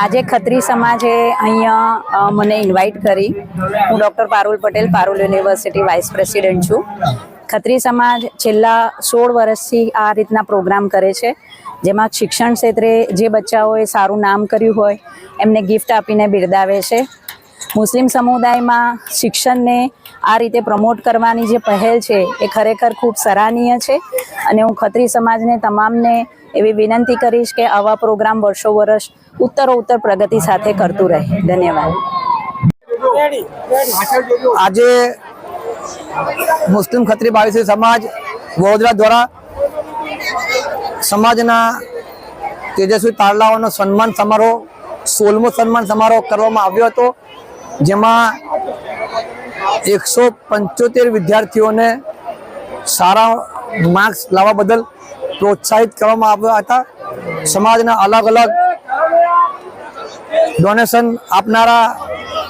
આજે ખત્રી સમાજે અહીંયા મને ઇન્વાઇટ કરી. હું doctor Parul Patel, Parul university vice president છું. ખત્રી સમાજ છેલ્લા સોળ વર્ષથી આ રીતના પ્રોગ્રામ કરે છે, જેમાં શિક્ષણ ક્ષેત્રે જે બચ્ચાઓએ સારું નામ કર્યું હોય, એમને ગિફ્ટ આપીને બિરદાવે છે. મુસ્લિમ સમુદાયમાં શિક્ષણને આ રીતે પ્રમોટ કરવાની જે પહેલ છે એ ખરેખર ખૂબ સરાહનીય છે. અને હું ખત્રી સમાજને તમામને એવી વિનંતી કરીશ કે આવા પ્રોગ્રામ વર્ષો વર્ષ ઉત્તરોત્તર પ્રગતિ સાથે કરતું રહે. ધન્યવાદ. આજે મુસ્લિમ ખત્રી બાવીસી સમાજ વડોદરા દ્વારા સમાજના તેજસ્વી તારલાઓનો સન્માન સમારોહ સોળમો સન્માન સમારોહ કરવામાં આવ્યો હતો. જેમાં એકસો પંચોતેર વિદ્યાર્થીઓને સારા માર્ક્સ લાવવા બદલ પ્રોત્સાહિત કરવામાં આવ્યા હતા. સમાજના અલગ અલગ ડોનેશન આપનારા,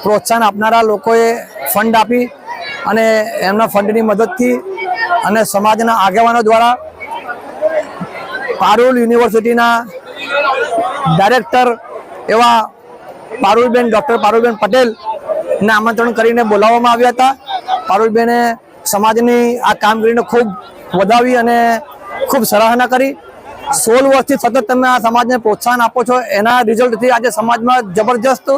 પ્રોત્સાહન આપનારા લોકોએ ફંડ આપી અને એમના ફંડની મદદથી અને સમાજના આગેવાનો દ્વારા પારુલ યુનિવર્સિટીના ડાયરેક્ટર એવા પારુલબેન, ડૉક્ટર પારુલબેન પટેલને આમંત્રણ કરીને બોલાવવામાં આવ્યા હતા. પારુલબેને સમાજની આ કામગીરીને ખૂબ વધાવી અને ખૂબ સરાહના કરી. સોળ વર્ષથી સતત તમે આ સમાજને પ્રોત્સાહન આપો છો. એના રિઝલ્ટથી આજે સમાજમાં જબરજસ્ત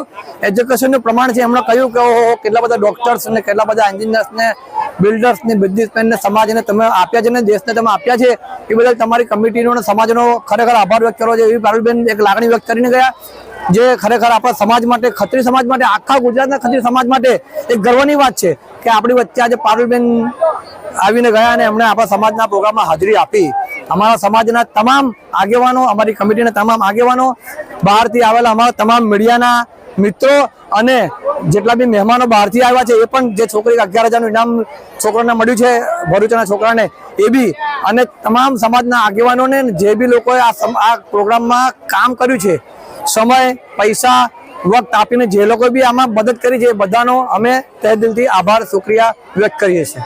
એજ્યુકેશનનું પ્રમાણ છે. એમણે કહ્યું કે ઓહો, કેટલા બધા ડૉક્ટર્સ ને, કેટલા બધા એન્જિનિયર્સને બિલ્ડર્સને બિઝનેસમેનને સમાજને તમે આપ્યા છે ને દેશને તમે આપ્યા છે. એ બદલ તમારી કમિટીનો અને સમાજનો ખરેખર આભાર વ્યક્ત કરવો છે એવી પારુલબેન એક લાગણી વ્યક્ત કરીને ગયા. જે ખરેખર આપણા સમાજ માટે, ખત્રી સમાજ માટે, આખા ગુજરાતના ખત્રી સમાજ માટે એક ગર્વની વાત છે કે આપણી વચ્ચે આજે પારુલબેન આવીને ગયા અને એમણે આપણા સમાજના પ્રોગ્રામમાં હાજરી આપી. અમારા સમાજના તમામ આગેવાનો, અમારી કમિટીના તમામ આગેવાનો બહારથી આવેલા, અમારા તમામ મીડિયાના મિત્રો અને જેટલા બી મહેમાનો બહારથી આવ્યા છે, એ પણ જે છોકરી અગિયાર હજારનું ઇનામ છોકરાને મળ્યું છે, ભરૂચના છોકરાને, એ બી અને તમામ સમાજના આગેવાનોને જે બી લોકોએ આ પ્રોગ્રામમાં કામ કર્યું છે સમય, પૈસા, વખત આપીને જે લોકો બી આમાં મદદ કરી છે બધાનો અમે તહે દિલથી આભાર, શુક્રિયા વ્યક્ત કરીએ છીએ.